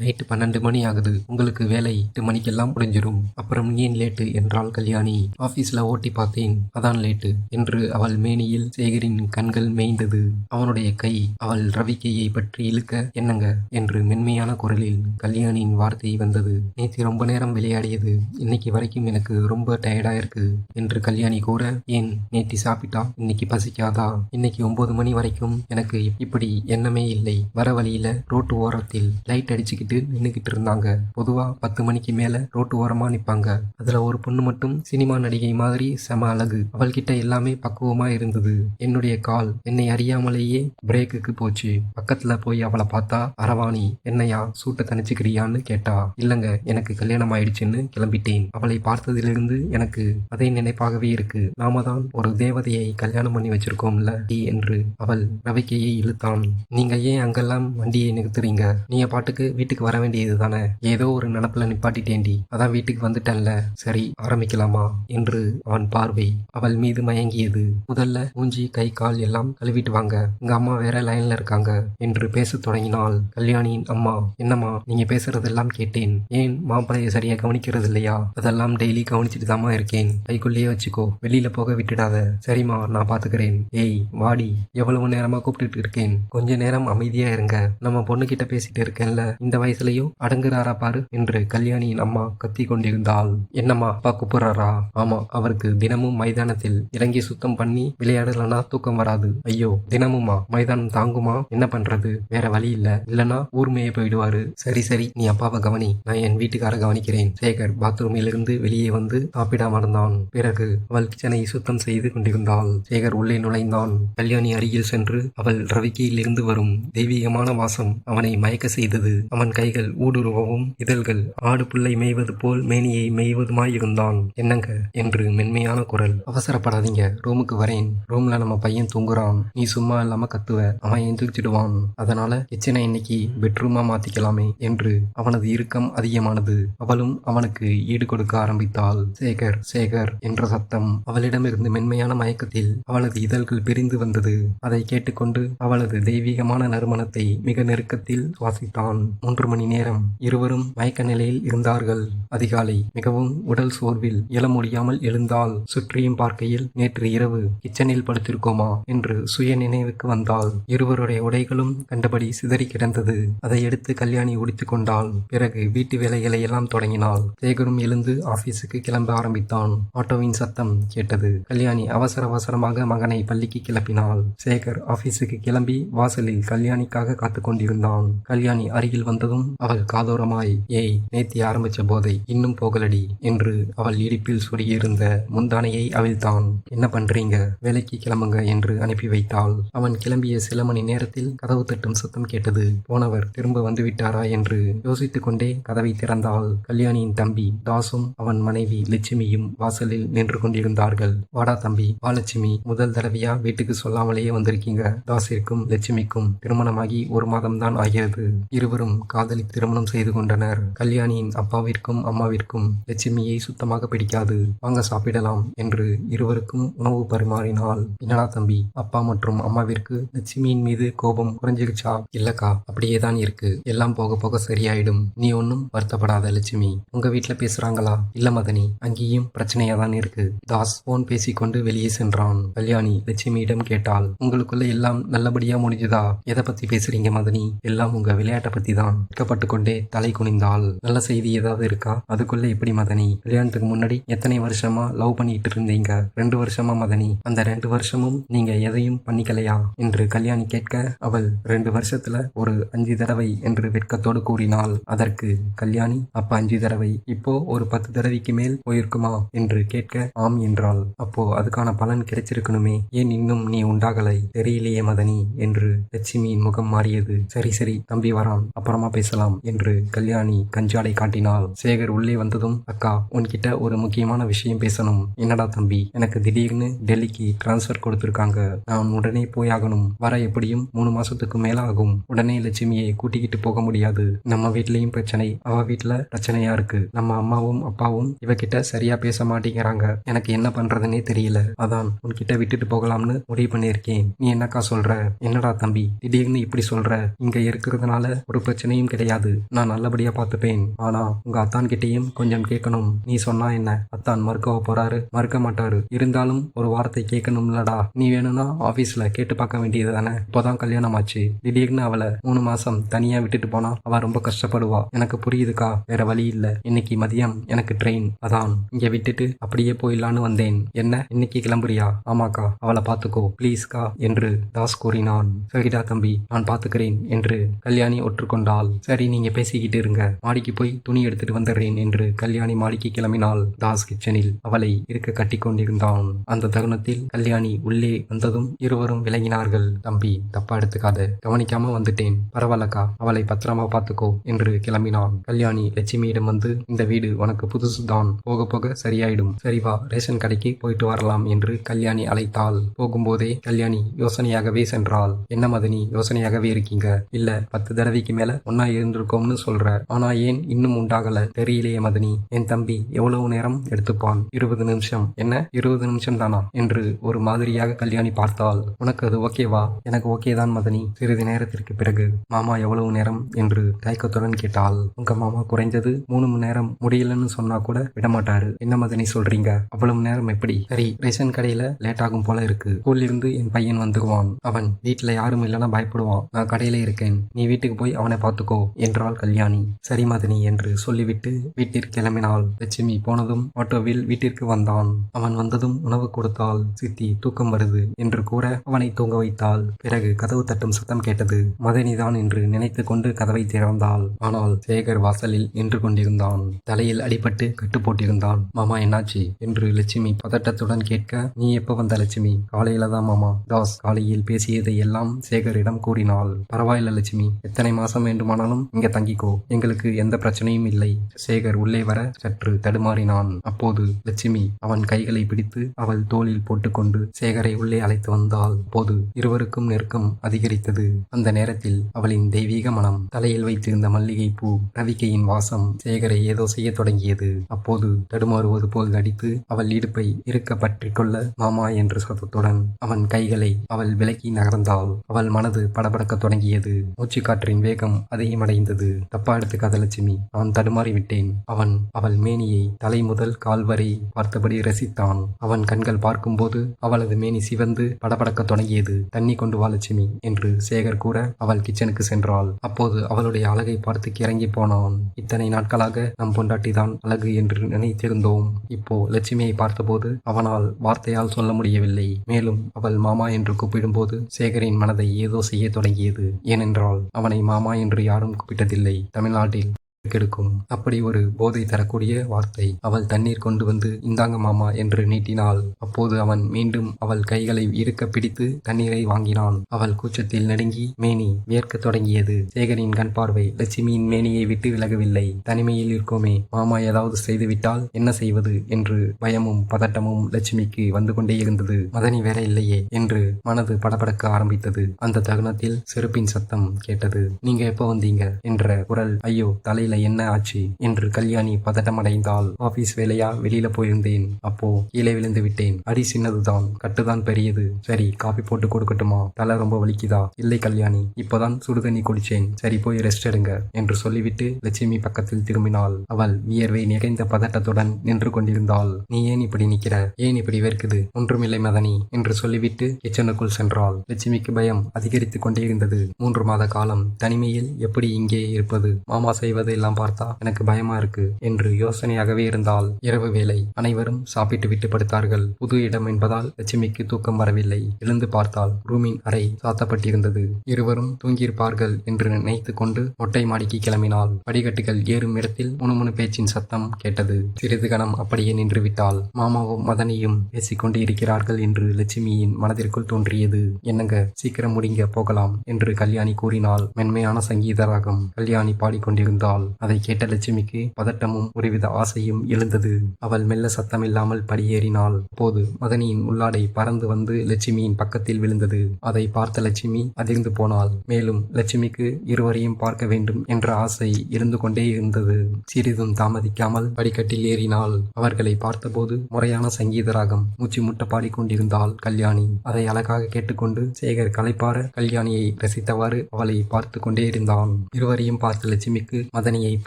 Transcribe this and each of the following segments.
Night பன்னெண்டு மணி ஆகுது. உங்களுக்கு வேலை எட்டு மணிக்கெல்லாம் முடிஞ்சிடும் அப்புறம் ஏன் லேட்டு என்றாள் கல்யாணி. ஆபீஸ்ல ஓட்டி பார்த்தேன். அதான் லேட்டு என்று அவள் மேனியில் சேகரின் கண்கள் மேய்ந்தது. அவனுடைய கை அவள் ரவிக்கையை பற்றி இழுக்க என்னங்க? என்று மென்மையான குரலில் கல்யாணியின் வார்த்தை வந்தது. நேற்று ரொம்ப நேரம் விளையாடியது. இன்னைக்கு வரைக்கும் எனக்கு ரொம்ப டயர்டா இருக்கு. என்று கல்யாணி கூற ஏன்? நேற்று சாப்பிட்டா? இன்னைக்கு பசிக்காதா? இன்னைக்கு ஒன்பது மணி வரைக்கும் எனக்கு இப்படி எண்ணமே இல்லை. வர வழியில ரோட்டு ஓரத்தில் லைட் அடிச்சுக்கிட்டு நின்றுக்கிட்டு இருந்தாங்க. பொதுவா பத்து மணிக்கு மேல ரோட்டு ஓரமா நிப்பாங்க. அதுல ஒரு பொண்ணு மட்டும் சினிமா நடிகை மாதிரி செம அழகு. அவள்கிட்ட எல்லாமே பக்குவமா இருந்தது. என்னுடைய கால் என்னை அறியாமலேயே பிரேக்குக்கு போச்சு. பக்கத்துல போய் அவளை பார்த்தா அரவாணி என்னையா சூட்டை தனிச்சுக்கிறியான்னு கேட்டா இல்லங்க எனக்கு கல்யாணம் ஆயிடுச்சுன்னு கிளம்பிட்டேன். அவளை பார்த்ததிலிருந்து எனக்கு அதே நினைப்பாகவே இருக்கு. நாம தான் ஒரு தேவதையை கல்யாணம் பண்ணி வச்சிருக்கோம்ல டி என்று அவள் ரவிக்கையை இழுத்தான். நீங்க ஏன் அங்கெல்லாம் வண்டியை நிறுத்துறீங்க? நீங்க பாட்டுக்கு வீட்டுக்கு வர வேண்டியது தானே? ஏதோ ஒரு நினப்புல நிப்பாட்டிட்டேன்டி. அதான் வீட்டுக்கு வந்துட்டேன்ல. சரி ஆரம்பிக்கலாமா? என்று அவன் பார்வை அவள் மீது மயங்கியது. முதல்ல மூஞ்சி கை கால் எல்லாம் கழுவிட்டு வாங்க. உங்க அம்மா வேற லைன்ல இருக்காங்க என்று பேசத் தொடங்கினாள். கல்யாணியின் அம்மா என்னம்மா நீங்க பேசுறதெல்லாம் கேட்டேன். ஏன் மாப்பிள்ளைய சரியா கவனிக்கிறது இல்லையா அதெல்லாம் டெய்லி கவனிச்சுட்டு தாமா இருக்கேன். கைக்குள்ளேயே வச்சுக்கோ. வெளியில போக விட்டுடாத. சரிம்மா நான் பாத்துக்கிறேன். ஏய் வாடி. எவ்வளவு நேரமா கூப்பிட்டுட்டு இருக்கேன். கொஞ்ச நேரம் அமைதியா இருங்க. நம்ம பொண்ணு கிட்ட பேசிட்டு இருக்கேன்ல. இந்த வயசுலயும் அடங்குறாரா பாரு என்று கல்யாணியின் அம்மா கத்தி கொண்டிருந்தாள் என்னம்மா அப்பா கூப்பிடுறாரா? ஆமா அவருக்கு தினமும் மைதானத்தில் இறங்கி சுத்தம் பண்ணி விளையாடலனா தூக்கம் வராது. ஐயோ தினமுமா? மைதானம் தாங்குமா? என்ன பண்றது? வேற வழி இல்ல. இல்லனா ஊர்மையே போயிடுவாரு. சரி சரி நீ அப்பாவை கவனி. நான் என் வீட்டுக்கார கவனிக்கிறேன். சேகர் பாத்ரூமிலிருந்து வெளியே வந்து சாப்பிடாம இருந்தான். பிறகு அவள் கிச்சனை சுத்தம் செய்து கொண்டிருந்தாள். சேகர் உள்ளே நுழைந்தான். கல்யாணி அருகில் சென்று அவள் ரவிக்கையில் இருந்து வரும் தெய்வீகமான வாசம் அவனை மயக்க செய்தது. அவன் கைகள் ஊடுருவவும் இதழ்கள் ஆடு புல்லை மேய்வது போல் மேனியை மேய்வதுமாய் இருந்தான் என்னங்க? என்று மென்மையான குரல். அவசரப்படாதீங்க ரூமுக்கு வரேன். ரூம்ல நம்ம பையன் தூங்குறான். நீ சும்மா இல்லாம கத்துவ. அவன் எந்திரிச்சிடுவான். அதனால கிச்சனை இன்னைக்கு பெட்ரூமா மாத்திக்கலாமே என்று அவனது இறுக்கம் அதிகமானது. அவளும் அவனுக்கு ஈடு கொடுக்க ஆரம்பித்தாள். சேகர் சேகர் என்ற சத்தம் அவளிடமிருந்து மென்மையான மயக்கத்தில் அவளது இதழ்கள் பிரிந்து வந்தது. அதை கேட்டுக்கொண்டு அவளது தெய்வீகமான நறுமணத்தை மிக நெருக்கத்தில் சுவாசித்தான். மூன்று மணி நேரம் இருவரும் மயக்க நிலையில் இருந்தார்கள். அதிகாலை மிகவும் உடல் சோர்வில் எழ முடியாமல் எழுந்தால் சுற்றியும் பார்க்கையில் நேற்று இரவு கிச்சனில் படுத்திருக்கோமா என்று சுய நினைவுக்கு வந்தால் இருவருடைய உடைகளும் கண்டபடி சிதறி கிடந்தது. அதை எடுத்து கல்யாணி உடித்துக் கொண்டாள். பிறகு வீட்டு வேலைகளை எல்லாம் தொடங்கினாள். சேகரும் எழுந்து ஆபீஸுக்கு கிளம்ப ஆரம்பித்தான். ஆட்டோவின் சத்தம் கேட்டது. கல்யாணி அவசர அவசரமாக மகனை பள்ளிக்கு கிளப்பினாள். சேகர் ஆபீஸுக்கு கிளம்பி வாசலில் கல்யாணிக்காக காத்து கொண்டிருந்தான். கல்யாணி அருகில் வந்ததும் அவள் காதோரமாய் ஏய் நேத்தி ஆரம்பிச்ச போதை இன்னும் போகலடி என்று அவள் இடுப்பில் சொருகியிருந்த முந்தானையை அவிழ்த்தான். என்ன பண்றீங்க? வேலைக்கு கிளம்புங்க என்று அனுப்பி வைத்தாள். அவன் கிளம்பிய சில மணி நேரத்தில் கதவு தட்டும் சத்தம் கேட்டது. போனவர் திரும்ப வந்து விட்டாரா என்று யோசித்துக் கொண்டே கதவை திறந்தாள். கல்யாணியின் தம்பி தாசும் அவன் மனைவி லட்சுமியும் வாசலில் நின்று கொண்டிருந்தார்கள். வாடா தம்பி வா லட்சுமி முதல் தடவையா வீட்டுக்கு சொல்லாமலேயே வந்திருக்கீங்க? தாசிற்கும் லட்சுமிக்கும் திருமணமாகி ஒரு மாதம்தான் ஆகிறது. இருவரும் காதலி திருமணம் செய்து கொண்டனர். கல்யாணியின் அப்பாவிற்கும் அம்மாவிற்கும் லட்சுமியை சுத்தமாக பிடிக்காது. வாங்க சாப்பிடலாம் என்று இருவருக்கும் உணவு பரிமாறினாள். என்னடா தம்பி அப்பா மற்றும் அம்மாவிற்கு லட்சுமியின் மீது கோபம் குறைஞ்சிருச்சா? இல்லக்கா அப்படியே தான் இருக்கு. எல்லாம் போக போக சரியாயிடும். நீ ஒன்னும் வருத்தப்படாத லட்சுமி. உங்க வீட்டுல பேசுறாங்களா? இல்ல மதனி அங்கேயும் பிரச்சனையா தான் இருக்கு. தாஸ் போன் பேசிக்கொண்டு வெளியே சென்றான். கல்யாணி லட்சுமியிடம் கேட்டாள். உங்களுக்குள்ள எல்லாம் நல்லபடியா முடிஞ்சுதா? எதை பத்தி பேசுறீங்க மதனி? எல்லாம் உங்க விளையாட்டை பத்தி தான் வெட்கப்பட்டு கொண்டே தலை குனிந்தாள். நல்ல செய்தி ஏதாவது இருக்கா? அதுக்குள்ள எப்படி மதனி? கல்யாணத்துக்கு முன்னாடி எத்தனை வருஷமா லவ் பண்ணிட்டு இருந்தீங்க? ரெண்டு வருஷமா மதனி? அந்த ரெண்டு வருஷமும் நீங்க எதையும் பண்ணிக்கலையா? என்று கல்யாணி கேட்க அவள் ரெண்டு வருஷத்துல ஒரு அஞ்சு தடவை என்று வெட்கத்தோடு கூறினாள். அதற்கு கல்யாணி அப்ப அஞ்சு தடவை இப்போ ஒரு பத்து தடவைக்கு மேல் போயிருக்குமா? என்று கேட்க ஆம் என்றாள். அப்போ அதுக்கான பலன் கிடைச்சிருக்கணுமே. ஏன் இன்னும் நீ உண்டாகலை? தெரியலையே மதனி என்று லட்சுமியின் முகம் மாறியது. சரி சரி தம்பி வரான். அப்புறமா பேசலாம் என்று கல்யாணி கஞ்சாடை காட்டினாள். சேகர் உள்ளே வந்ததும் அக்கா உன்கிட்ட ஒரு முக்கியமான விஷயம் பேசணும். என்னடா தம்பி எனக்கு திடீர்னு டெல்லிக்கு டிரான்ஸ்ஃபர் கொடுத்துருக்காங்க. நான் உடனே போயாகணும். வர எப்படியும் மூணு மாசத்துக்கு மேல ஆகும் உடனே லட்சுமியை கூட்டிக்கிட்டு போக முடியாது. நம்ம வீட்லயும் பிரச்சனை அவ வீட்டுல பிரச்சனையா இருக்கு. நம்ம அம்மாவும் அப்பாவும் இவகிட்ட சரியா பேச மாட்டேங்கிறாங்க. எனக்கு என்ன பண்றதுன்னே தெரியல. அதான் உன்கிட்ட விட்டுட்டு போகலாம்னு முடிவு பண்ணியிருக்கேன். நீ என்னக்கா சொல்ற? என்னடா தம்பி திடீர்னு இப்படி சொல்ற? இங்க இருக்கிறதுனால ஒரு பிரச்சனையும் ஒன்றும் கிடையாது. நான் நல்லபடியா பார்த்துப்பேன். ஆனா உங்க அத்தான் கிட்டேயும் கொஞ்சம் கேட்கணும். நீ சொன்னா என்ன? அத்தான் மறுக்கவ போறாரு. மறுக்க மாட்டாரு. இருந்தாலும் ஒரு வார்த்தை கேட்கணும்லடா. நீ வேணும்னா ஆபீஸ்ல கேட்டு பார்க்க வேண்டியது தானே? இப்போதான் கல்யாணம் ஆச்சு திடீர்னு அவளை மூணு மாசம் தனியா விட்டுட்டு போனா அவ ரொம்ப கஷ்டப்படுவா. எனக்கு புரியுதுக்கா. வேற வழி இல்ல. இன்னைக்கு மதியம் எனக்கு ட்ரெயின் அதான். இங்க விட்டுட்டு அப்படியே போயிடலான்னு வந்தேன். என்ன? இன்னைக்கு கிளம்புறியா? ஆமாக்கா. அவளை பார்த்துக்கோ. ப்ளீஸ்க்கா என்று தாஸ் கூறினான். சரிடா தம்பி. நான் பார்த்துக்கிறேன் என்று கல்யாணி ஒற்றுக்கொண்டாள். சரி நீங்க பேசிக்கிட்டு இருங்க. மாடிக்கு போய் துணி எடுத்துட்டு வந்துடுறேன் என்று கல்யாணி மாடிக்கு கிளம்பினாள் தாஸ் கிச்சனில் அவளை இருக்க கட்டி கொண்டிருந்தான். அந்த தருணத்தில் கல்யாணி உள்ளே வந்ததும் இருவரும் விளங்கினார்கள் தம்பி தப்பா எடுத்துக்காத. கவனிக்காம வந்துட்டேன். பரவாயில்லக்கா. அவளை பத்திரமா பார்த்துக்கோ என்று கிளம்பினான். கல்யாணி லட்சுமியிடம் வந்து இந்த வீடு உனக்கு புதுசுதான். போக போக சரியாயிடும். சரிவா ரேஷன் கடைக்கு போயிட்டு வரலாம் என்று கல்யாணி அழைத்தாள். போகும்போதே கல்யாணி யோசனையாகவே சென்றாள். என்ன மதனி யோசனையாகவே இருக்கீங்க? இல்ல பத்து தடவைக்கு மேல ஒன்னா இருந்திருக்கோம்னு சொல்ற ஆனா ஏன் இன்னும் உண்டாகல? தெரியலையே மதனி. என் தம்பி எவ்வளவு நேரம் எடுத்துப்பான்? இருபது நிமிஷம். என்ன? இருபது நிமிஷம் தானா? என்று ஒரு மாதிரியாக கல்யாணி பார்த்தாள். உனக்கு அது ஓகேவா எனக்கு ஓகே தான் மதனி. சிறிது நேரத்திற்கு பிறகு மாமா எவ்வளவு நேரம்? என்று தயக்கத்துடன் கேட்டாள். உங்க மாமா குறைந்தது மூணு மணி நேரம் முடியலன்னு சொன்னா கூட விடமாட்டாரு. என்ன மதனி சொல்றீங்க? அவ்வளவு நேரம் எப்படி? சரி ரேஷன் கடையில லேட் ஆகும் போல இருக்கு. ஸ்கூல்ல இருந்து என் பையன் வந்துக்குவான் அவன் வீட்டுல யாரும் இல்லைன்னா பயப்படுவான். நான் கடையில இருக்கேன். நீ வீட்டுக்கு போய் அவனை பார்த்துக்கோ. என்றாள் கல்யாணி. சரி மதனி என்று சொல்லிவிட்டு வீட்டிற்கு கிளம்பினாள். லட்சுமி போனதும் ஆட்டோவில் வீட்டிற்கு வந்தான். அவன் வந்ததும் உணவு கொடுத்தாள். சித்தி தூக்கம் வருது என்று கூற அவனை தூங்க வைத்தாள். பிறகு கதவு தட்டும் சத்தம் கேட்டது மதனிதான் என்று நினைத்து கொண்டு கதவை திறந்தாள். ஆனால் சேகர் வாசலில் நின்று கொண்டிருந்தான். தலையில் அடிபட்டு கட்டு போட்டிருந்தான். மாமா என்னாச்சு? என்று லட்சுமி பதட்டத்துடன் கேட்க நீ எப்ப வந்த லட்சுமி? காலையில தான் மாமா. தாஸ் காலையில் பேசியதை எல்லாம் சேகரிடம் கூறினாள். பரவாயில்ல லட்சுமி. எத்தனை மாசம் வேண்டுமானாலும் இங்க தங்கிக்கோ. எங்களுக்கு எந்த பிரச்சனையும் இல்லை. சேகர் உள்ளே வர சற்று தடுமாறினான். அப்போது லட்சுமி அவன் கைகளை பிடித்து அவள் தோளில் போட்டுக்கொண்டு சேகரை உள்ளே அழைத்து வந்தாள். போது இருவருக்கும் நெருக்கம் அதிகரித்தது. அந்த நேரத்தில் அவளின் தெய்வீக மனம் தலையில் வைத்திருந்த மல்லிகை பூ ரவிக்கையின் வாசம் சேகரை ஏதோ செய்ய தொடங்கியது. அப்போது தடுமாறுவது போல் நடித்து அவள் இடுப்பை இருக்க பற்றிக் கொள்ள மாமா என்ற சத்தத்துடன் அவன் கைகளை அவள் விலக்கி நகர்ந்தாள். அவள் மனது படபடக்க தொடங்கியது. மூச்சு காற்றின் வேகம் அதிகமடைந்தது தப்பா எடுத்துக்காத லட்சுமி நான் தடுமாறி விட்டேன். அவன் அவள் மேனியை தலை முதல் கால் வரை பார்த்தபடி ரசித்தான். அவன் கண்கள் பார்க்கும்போது அவளது மேனி சிவந்து படபடக்க தொடங்கியது. தண்ணி கொண்டு வா லட்சுமி என்று சேகர் கூற அவள் கிச்சனுக்கு சென்றாள். அப்போது அவளுடைய அழகை பார்த்து கிறங்கி போனான். இத்தனை நாட்களாக நம் பொண்டாட்டிதான் அழகு என்று நினைத்திருந்தோம். இப்போ லட்சுமியை பார்த்தபோது அவனால் வார்த்தையால் சொல்ல முடியவில்லை. மேலும் அவள் மாமா என்று கூப்பிடும்போது சேகரின் மனதை ஏதோ செய்ய தொடங்கியது. ஏனென்றால் அவனை மாமா என்று யார் யாரும் குறிப்பிட்டதில்லை தமிழ்நாட்டில் கெடுக்கும். அப்படி ஒரு போதை தரக்கூடிய வார்த்தை. அவள் தண்ணீர் கொண்டு வந்து இந்தாங்க மாமா என்று நீட்டினாள். அப்போது அவன் மீண்டும் அவள் கைகளை இருக்க பிடித்து தண்ணீரை வாங்கினான். அவள் கூச்சத்தில் நடுங்கி மேனி வியர்க்கத் தொடங்கியது. சேகரின் கண் பார்வை லட்சுமியின் மேனியை விட்டு விலகவில்லை. தனிமையில் இருக்கோமே. மாமா ஏதாவது செய்துவிட்டால் என்ன செய்வது? என்று பயமும் பதட்டமும் லட்சுமிக்கு வந்து கொண்டே இருந்தது. மதனி வேற இல்லையே என்று மனது படபடக்க ஆரம்பித்தது. அந்த தருணத்தில் செருப்பின் சத்தம் கேட்டது. நீங்க எப்போ வந்தீங்க? என்ற குரல் ஐயோ தலையில் என்ன ஆச்சு? என்று கல்யாணி பதட்டமடைந்தால் ஆபீஸ் வேலையா? வெளியில போயிருந்தேன். அப்போ கீழே விழுந்து விட்டேன். அடி சின்னதுதான். கட்டுதான் பெரியது. சரி காபி போட்டு கொடுக்கட்டுமா? தலை ரொம்ப வலிக்குதா? இல்லை கல்யாணி இப்பதான் சுடுதண்ணி குடிச்சேன். சரி போய் ரெஸ்ட் எடுங்க என்று சொல்லிவிட்டு லட்சுமி பக்கத்தில் திரும்பினாள். அவள் வியர்வை நிறைந்த பதட்டத்துடன் நின்று கொண்டிருந்தாள். நீ ஏன் இப்படி நிக்கிற? ஏன் இப்படி வெறுக்குது? ஒன்றுமில்லை மதனி என்று சொல்லிவிட்டு கிச்சனுக்குள் சென்றாள். லட்சுமிக்கு பயம் அதிகரித்துக் கொண்டே இருந்தது. மூன்று மாத காலம் தனிமையில் எப்படி இங்கே இருப்பது? மாமா செய்வது எல்லாம் பார்த்தா எனக்கு பயமா இருக்கு என்று யோசனையாகவே இருந்தால் இரவு வேலை அனைவரும் சாப்பிட்டு விட்டு படுத்தார்கள். புது இடம் என்பதால் லட்சுமிக்கு தூக்கம் வரவில்லை. எழுந்து பார்த்தால் ரூமின் அறை சாத்தப்பட்டிருந்தது. இருவரும் தூங்கியிருப்பார்கள் என்று நினைத்து கொண்டு மொட்டை மாடிக்கு கிளம்பினாள். படிக்கட்டுகள் ஏறும் இடத்தில் முணுமுணு பேச்சின் சத்தம் கேட்டது. சிறிது கணம் அப்படியே நின்று விட்டாள் மாமாவும் மதனியும் பேசிக்கொண்டு இருக்கிறார்கள் என்று லட்சுமியின் மனதிற்குள் தோன்றியது. என்னங்க சீக்கிரம் முடிங்க போகலாம் என்று கல்யாணி கூறினாள். மென்மையான சங்கீத ராகம் கல்யாணி பாடிக்கொண்டிருந்தாள். அதை கேட்ட லட்சுமிக்கு பதட்டமும் ஒருவித ஆசையும் எழுந்தது. அவள் மெல்ல சத்தமில்லாமல் படியேறினாள். போது மதனியின் உள்ளாடை பறந்து வந்து லட்சுமியின் பக்கத்தில் விழுந்தது. அதை பார்த்த லட்சுமி அதிர்ந்து போனாள். மேலும் லட்சுமிக்கு இருவரையும் பார்க்க வேண்டும் என்ற ஆசை இருந்து கொண்டே இருந்தது. சிறிதும் தாமதிக்காமல் படிக்கட்டில் ஏறினாள். அவர்களை பார்த்தபோது முறையான சங்கீத ராகம் மூச்சு முட்ட பாடிக்கொண்டிருந்தாள் கல்யாணி. அதை அழகாக கேட்டுக்கொண்டு சேகர் கலைப்பார கல்யாணியை ரசித்தவாறு அவளை பார்த்து கொண்டே இருந்தான். இருவரையும் பார்த்த லட்சுமிக்கு மதனியைப்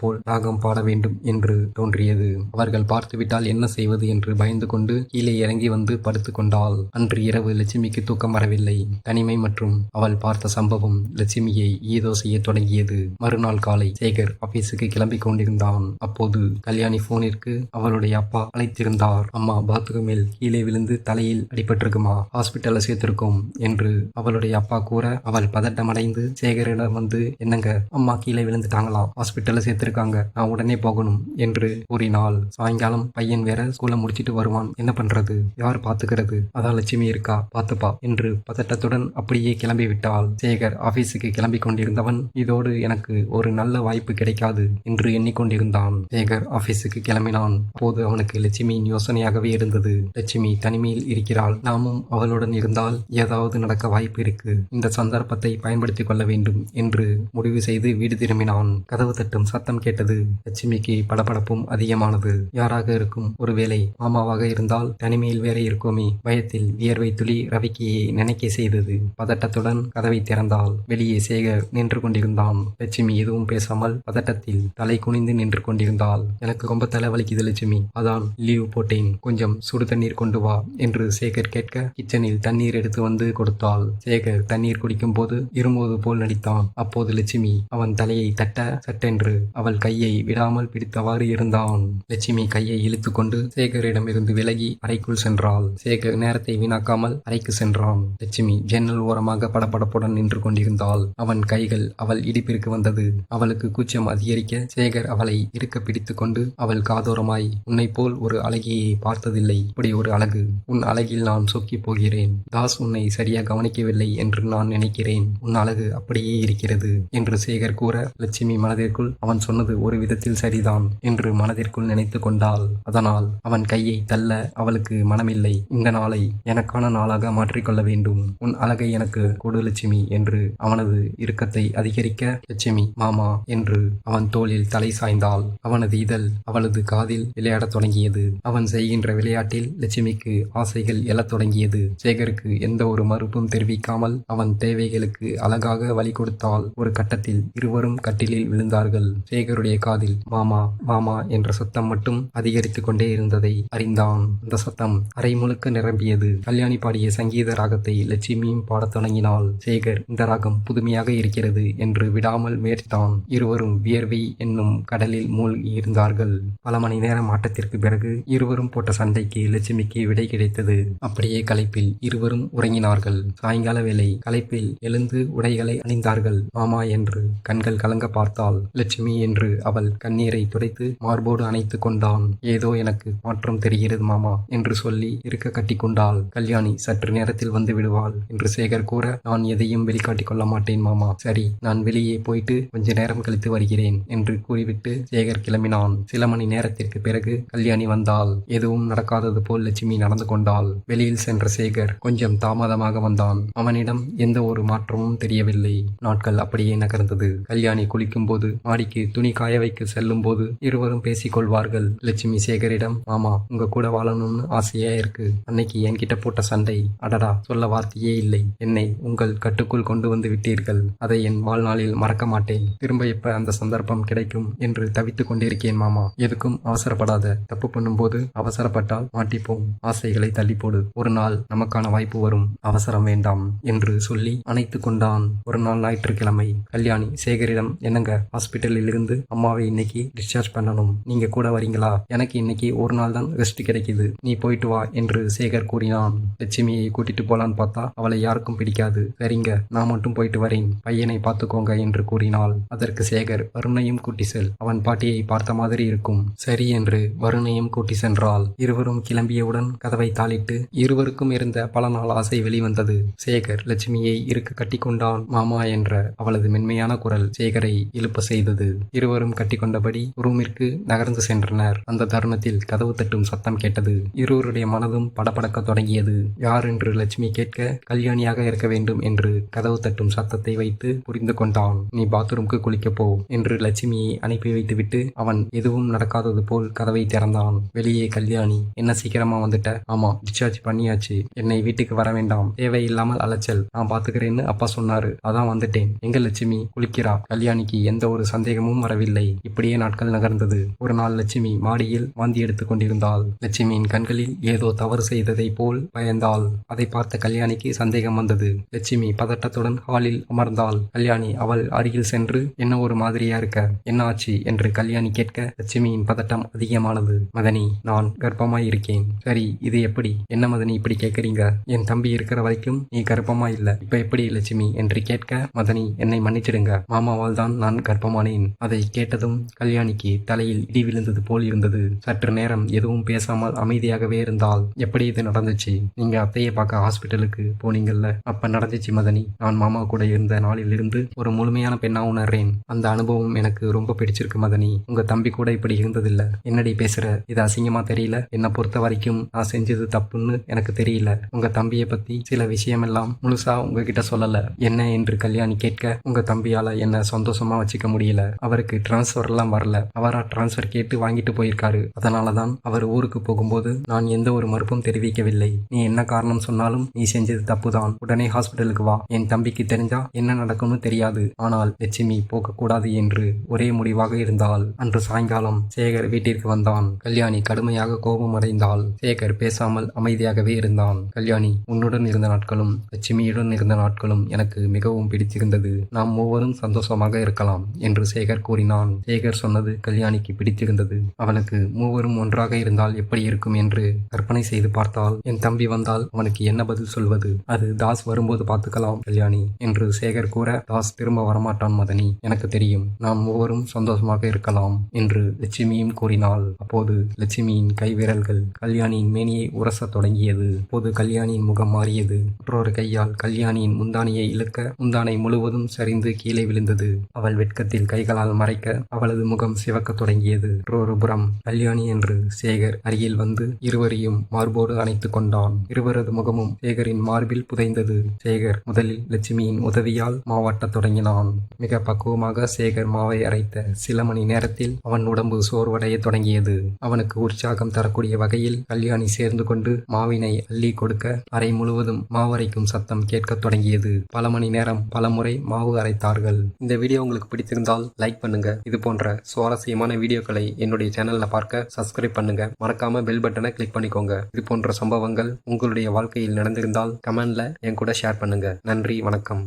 போல் ராகம் பாட வேண்டும் என்று தோன்றியது. அவர்கள் பார்த்துவிட்டால் என்ன செய்வது என்று பயந்து கொண்டு கீழே இறங்கி வந்து படுத்துக்கொண்டாள் அன்று இரவு லட்சுமிக்கு தூக்கம் வரவில்லை. தனிமை மற்றும் அவள் பார்த்த சம்பவம் லட்சுமியை ஏதோ செய்ய தொடங்கியது. மறுநாள் காலை சேகர் ஆபீஸுக்கு கிளம்பிக் கொண்டிருந்தான். அப்போது கல்யாணி போனிற்கு அவளுடைய அப்பா அழைத்திருந்தார். அம்மா பாத்ரூமில் கீழே விழுந்து தலையில் அடிபட்டிருக்குமா? ஹாஸ்பிட்டல்ல சேர்த்திருக்கோம் என்று அவளுடைய அப்பா கூற அவள் பதட்டமடைந்து சேகரிடம் வந்து என்னங்க? அம்மா கீழே விழுந்துட்டாங்களாம் ஹாஸ்பிட்டல்ல சேர்த்திருக்காங்க. நான் உடனே போகணும் என்று கூறினாள். சாயங்காலம் பையன் வேற ஸ்கூல்ல முடிச்சிட்டு வருவான். என்ன பண்றது? யார் பாத்துக்கிறது அதான் லட்சுமி இருக்கா? பாத்துப்பா என்று பதட்டத்துடன் அப்படியே கிளம்பி விட்டாள். சேகர் ஆபீஸுக்கு கிளம்பி கொண்டிருந்தவன் இதோடு எனக்கு ஒரு நல்ல வாய்ப்பு கிடைக்காது என்று எண்ணிக்கொண்டிருந்தான். சேகர் ஆபீஸுக்கு கிளம்பினான். அப்போது அவனுக்கு லட்சுமியின் யோசனையாகவே இருந்தது. லட்சுமி தனிமையில் இருக்கிறாள். நாமும் அவளுடன் இருந்தால் ஏதாவது நடக்க வாய்ப்பு இருக்கு. இந்த சந்தர்ப்பத்தை பயன்படுத்திக் கொள்ள வேண்டும் என்று முடிவு செய்து வீடு திரும்பினான். கதவு தட்டும் சத்தம் கேட்டது. லட்சுமிக்கு படபடப்பும் அதிகமானது. யாராக இருக்கும்? ஒருவேளை மாமாவாக இருந்தால் தனிமையில் வேற இருக்கோமே. பயத்தில் வியர்வை துளி ரவிக்கியை நினைக்க செய்தது. பதட்டத்துடன் கதவை திறந்தால் வெளியே சேகர் நின்று கொண்டிருந்தான். லட்சுமி எதுவும் பேசாமல் பதட்டத்தில் தலை குனிந்து நின்று கொண்டிருந்தாள். எனக்கு ரொம்ப தலை வலிக்குது லட்சுமி. அதான் லீவ் போட்டேன். கொஞ்சம் சுடு தண்ணீர் கொண்டு வா என்று சேகர் கேட்க கிச்சனில் தண்ணீர் எடுத்து வந்து கொடுத்தாள். சேகர் தண்ணீர் குடிக்கும் போது இருமுவது போல் நடித்தான். அப்போது லட்சுமி அவன் தலையை தட்ட சட்டென்று அவள் கையை விடாமல் பிடித்தவாறு இருந்தான். லட்சுமி கையை இழுத்து கொண்டு சேகரிடம் இருந்து விலகி அறைக்குள் சென்றாள். சேகர் நேரத்தை வீணாக்காமல் அறைக்கு சென்றான். லட்சுமி ஜன்னல் ஓரமாக படபடப்புடன் நின்று கொண்டிருந்தாள். அவன் கைகள் அவள் இடிப்பிற்கு வந்தது. அவளுக்கு கூச்சம் அதிகரிக்க சேகர் அவளை இருக்க பிடித்துக் கொண்டு அவள் காதோரமாய் உன்னை போல் ஒரு அழகியை பார்த்ததில்லை. இப்படி ஒரு அழகு. உன் அழகில் நான் சொக்கி போகிறேன். தாஸ் உன்னை சரியா கவனிக்கவில்லை என்று நான் நினைக்கிறேன். உன் அழகு அப்படியே இருக்கிறது என்று சேகர் கூற லட்சுமி மனதிற்குள் அவன் சொன்னது ஒரு விதத்தில் சரிதான் என்று மனதிற்குள் நினைத்து கொண்டாள். அதனால் அவன் கையை தள்ள அவளுக்கு மனமில்லை. இந்த நாளை எனக்கான நாளாக மாற்றிக்கொள்ள வேண்டும். உன் அழகை எனக்கு கொடு லட்சுமி என்று அவனது இறுக்கத்தை அதிகரிக்க லட்சுமி மாமா என்று அவன் தோளில் தலை சாய்ந்தாள். அவனது இதழ் அவளது காதில் விளையாடத் தொடங்கியது. அவன் செய்கின்ற விளையாட்டில் லட்சுமிக்கு ஆசைகள் எழத் தொடங்கியது. சேகருக்கு எந்த ஒரு மறுப்பும் தெரிவிக்காமல் அவன் தேவைகளுக்கு அழகாக வழி கொடுத்தால் ஒரு கட்டத்தில் இருவரும் கட்டிலில் விழுந்தார்கள். சேகருடைய காதில் மாமா மாமா என்ற சத்தம் மட்டும் அதிகரித்துக் கொண்டே இருந்ததை அறிந்தான். அந்த சத்தம் அரை முழுக்க நிரம்பியது. கல்யாணி பாடிய சங்கீத ராகத்தை லட்சுமியும் பாடத் தொடங்கினாள் சேகர் இந்த ராகம் புதுமையாக இருக்கிறது என்று விடாமல் முயற்சித்தான். இருவரும் வியர்வை என்னும் கடலில் மூழ்கி இருந்தார்கள். பல மணி நேரம் ஆட்டத்திற்கு பிறகு இருவரும் போட்ட சண்டைக்கு லட்சுமிக்கு விடை கிடைத்தது. அப்படியே களைப்பில் இருவரும் உறங்கினார்கள். சாயங்கால வேளை களைப்பில் எழுந்து உடைகளை அணிந்தார்கள். மாமா என்று கண்கள் கலங்க பார்த்தாள் லட்சுமி என்று அவள் கண்ணீரை துடைத்து மார்போடு அணைத்து கொண்டான். ஏதோ எனக்கு மாற்றம் தெரிகிறது மாமா என்று சொல்லி இருக்க கட்டி கொண்டாள். கல்யாணி சற்று நேரத்தில் வந்து விடுவாள் என்று சேகர் கூற நான் எதையும் வெளிக்காட்டிக் கொள்ள மாட்டேன் மாமா. சரி நான் வெளியே போயிட்டு கொஞ்ச நேரம் கழித்து வருகிறேன் என்று கூறிவிட்டு சேகர் கிளம்பினான். சில மணி நேரத்திற்கு பிறகு கல்யாணி வந்தாள். எதுவும் நடக்காதது போல் லட்சுமி நடந்து கொண்டாள். வெளியில் சென்ற சேகர் கொஞ்சம் தாமதமாக வந்தான். அவனிடம் எந்த ஒரு மாற்றமும் தெரியவில்லை. நாட்கள் அப்படியே நகர்ந்தது. கல்யாணி குளிக்கும் போது மாடிக்கு துணி காய வைக்க செல்லும் போது இருவரும் பேசிக்கொள்வார்கள். லட்சுமி சேகரிடம் மாமா உங்க கூட வாழணும்னு ஆசையா இருக்கு. அன்னைக்கு என்கிட்ட போட்ட சண்டை அடடா சொல்ல வார்த்தையே இல்லை. என்னை உங்கள் கட்டுக்குள் கொண்டு வந்து விட்டீர்கள். அதை என் வாழ்நாளில் மறக்க மாட்டேன். திரும்ப எப்ப அந்த சந்தர்ப்பம் கிடைக்கும் என்று தவித்துக் கொண்டிருக்கேன் மாமா. எதுக்கும் அவசரப்படாத. தப்பு பண்ணும்போது அவசரப்பட்டால் மாட்டிப்போம். ஆசைகளை தள்ளி போடு ஒரு நாள் நமக்கான வாய்ப்பு வரும். அவசரம் வேண்டாம் என்று சொல்லி அணைத்து கொண்டான். ஒரு நாள் ஞாயிற்றுக்கிழமை. கல்யாணி சேகரிடம் என்னங்க ஹாஸ்பிட்டலில் இருந்து அம்மாவை இன்னைக்கு டிஸ்சார்ஜ் பண்ணணும். நீங்க கூட வரீங்களா? எனக்கு இன்னைக்கு ஒரு நாள் தான் ரெஸ்ட் கிடைக்குது. நீ போயிட்டு வா என்று சேகர் கூறினான். லட்சுமியை கூட்டிட்டு போலான்னு பார்த்தா அவளை யாருக்கும் பிடிக்காது. சரிங்க நான் மட்டும் போயிட்டு வரேன். பையனை பார்த்துக்கோங்க என்று கூறினாள். அதற்கு சேகர் வருணையும் கூட்டி செல். அவன் பாட்டியை பார்த்த மாதிரி இருக்கும். சரி என்று வருணையும் கூட்டி சென்றாள். இருவரும் கிளம்பியவுடன் கதவை தாளிட்டு இருவருக்கும் இருந்த பல நாள் ஆசை வெளிவந்தது. சேகர் லட்சுமியை இருக்க கட்டிக்கொண்டான். மாமா என்ற அவளது மென்மையான குரல் சேகரை எழுப்ப செய்தது. இருவரும் கட்டிக்கொண்டபடி ரூமிற்கு நகர்ந்து சென்றனர். அந்த தருணத்தில் கதவு தட்டும் சத்தம் கேட்டது. இருவருடைய மனதும் படபடக்க தொடங்கியது. யார் என்று லட்சுமி கேட்க கல்யாணியாக இருக்க வேண்டும் என்று கதவு தட்டும் சத்தத்தை வைத்து புரிந்து கொண்டான். நீ பாத்ரூம்க்கு குளிக்கப் போ என்று லட்சுமியை அனுப்பி வைத்துவிட்டு அவன் எதுவும் நடக்காதது போல் கதவை திறந்தான். வெளியே கல்யாணி என்ன சீக்கிரமா வந்துட்ட? ஆமா டிஸ்சார்ஜ் பண்ணியாச்சு. என்னை வீட்டுக்கு வர வேண்டாம். தேவையில்லாமல் அலைச்சல். நான் பாத்துக்கிறேன்னு அப்பா சொன்னாரு. அதான் வந்துட்டேன். எங்க லட்சுமி? குளிக்கிறா? கல்யாணிக்கு எந்த ஒரு சந்தேகம் சந்தேகமும் வரவில்லை. இப்படியே நாட்கள் நகர்ந்தது. ஒரு நாள் லட்சுமி மாடியில் வாந்தி எடுத்துக் கொண்டிருந்தாள். லட்சுமியின் கண்களில் ஏதோ தவறு செய்ததை போல் பயந்தாள். அதை பார்த்த கல்யாணிக்கு சந்தேகம் வந்தது. லட்சுமி பதட்டத்துடன் ஹாலில் அமர்ந்தாள். கல்யாணி அவள் அருகில் சென்று என்ன ஒரு மாதிரியா இருக்க? என்ன ஆச்சு? என்று கல்யாணி கேட்க லட்சுமியின் பதட்டம் அதிகமானது. மதனி நான் கர்ப்பமாய் இருக்கேன் சரி இது எப்படி? என்ன மதனி இப்படி கேட்கறீங்க? என் தம்பி இருக்கிற வரைக்கும் நீ கர்ப்பமா இல்ல இப்ப எப்படி லட்சுமி? என்று கேட்க மதனி என்னை மன்னிச்சிடுங்க. மாமாவால் தான் நான் கர்ப்பமானேன். அதை கேட்டதும் கல்யாணிக்கு தலையில் இடி விழுந்தது போல் இருந்தது. சற்று நேரம் எதுவும் பேசாமல் அமைதியாகவே இருந்தால் எப்படி இது நடந்துச்சு? நீங்க அத்தையை பார்க்க ஹாஸ்பிட்டலுக்கு போனீங்கல்ல. அப்ப நடந்துச்சு மதனி. நான் மாமா கூட இருந்த நாளிலிருந்து ஒரு முழுமையான பெண்ணா உணர்றேன். அந்த அனுபவம் எனக்கு ரொம்ப பிடிச்சிருக்கு மதனி. உங்க தம்பி கூட இப்படி இருந்ததில்ல. என்னடி பேசுற? இது அசிங்கமா தெரியல. என்னை பொறுத்த வரைக்கும் நான் செஞ்சது தப்புன்னு எனக்கு தெரியல. உங்க தம்பியை பத்தி சில விஷயமெல்லாம் முழுசா உங்ககிட்ட சொல்லல. என்ன என்று கல்யாணி கேட்க உங்க தம்பியால என்ன சந்தோஷமா வச்சுக்க முடியல. அவருக்கு டிரான்ஸ்ஃபர் எல்லாம் வரல. அவரா டிரான்ஸ்ஃபர் கேட்டு வாங்கிட்டு போயிருக்காரு. அதனாலதான் அவர் ஊருக்கு போகும்போது நான் எந்த ஒரு மறுப்பும் தெரிவிக்கவில்லை. நீ என்ன காரணம் சொன்னாலும் நீ செஞ்சது தப்புதான். உடனே ஹாஸ்பிட்டலுக்கு வா. என் தம்பிக்கு தெரிஞ்சா என்ன நடக்கும்னு தெரியாது. ஆனால் லட்சுமி போகக்கூடாது என்று ஒரே முடிவாக இருந்தால் அன்று சாயங்காலம் சேகர் வீட்டிற்கு வந்தான். கல்யாணி கடுமையாக கோபம் அடைந்தால் சேகர் பேசாமல் அமைதியாகவே இருந்தான். கல்யாணி உன்னுடன் இருந்த நாட்களும் லட்சுமியுடன் இருந்த நாட்களும் எனக்கு மிகவும் பிடித்திருந்தது. நாம் மூவரும் சந்தோஷமாக இருக்கலாம் என்று சேகர் கூறினான். சேகர் சொன்னது கல்யாணிக்கு பிடித்திருந்தது. அவளுக்கு மூவரும் ஒன்றாக இருந்தால் எப்படி இருக்கும் என்று கற்பனை செய்து பார்த்தால் என் தம்பி வந்தால் அவனுக்கு என்ன பதில் சொல்வது? அது தாஸ் வரும்போது பார்த்துக்கலாம் கல்யாணி என்று சேகர் கூற தாஸ் திரும்ப வரமாட்டான் மதனி. எனக்கு தெரியும் நாம் மூவரும் சந்தோஷமாக இருக்கலாம் என்று லட்சுமியும் கூறினாள். அப்போது லட்சுமியின் கைவிரல்கள் கல்யாணியின் மேனியை உரசத் தொடங்கியது. அப்போது கல்யாணியின் முகம் மாறியது. மற்றொரு கையால் கல்யாணியின் முந்தானியை இழுக்க முந்தானை முழுவதும் சரிந்து கீழே விழுந்தது. அவள் வெட்கத்தில் கைகள் கைகளால் மறைக்க அவளது முகம் சிவக்கத் தொடங்கியது. மற்றொரு புறம் கல்யாணி என்று சேகர் அருகில் வந்து இருவரையும் மார்போடு அணைத்துக் கொண்டான். இருவரது முகமும் சேகரின் மார்பில் புதைந்தது. சேகர் முதலில் லட்சுமியின் உதவியால் மாவாட்டத் தொடங்கினான். மிக பக்குவமாக சேகர் மாவை அரைத்த சில மணி நேரத்தில் அவன் உடம்பு சோர்வடைய தொடங்கியது. அவனுக்கு உற்சாகம் தரக்கூடிய வகையில் கல்யாணி சேர்ந்து கொண்டு மாவினை அள்ளி கொடுக்க அறை முழுவதும் மாவரைக்கும் சத்தம் கேட்கத் தொடங்கியது. பல மணி நேரம் பல முறை மாவு அரைத்தார்கள். இந்த வீடியோ உங்களுக்கு பிடித்திருந்தால் லைக் பண்ணுங்க. இது போன்ற சுவாரஸ்யமான வீடியோக்களை என்னுடைய சேனல்ல பார்க்க சப்ஸ்கிரைப் பண்ணுங்க. மறக்காம பெல் பட்டனை கிளிக் பண்ணிக்கோங்க. இது போன்ற சம்பவங்கள் உங்களுடைய வாழ்க்கையில் நடந்திருந்தால் கமெண்ட்ல என் கூட ஷேர் பண்ணுங்க. நன்றி வணக்கம்.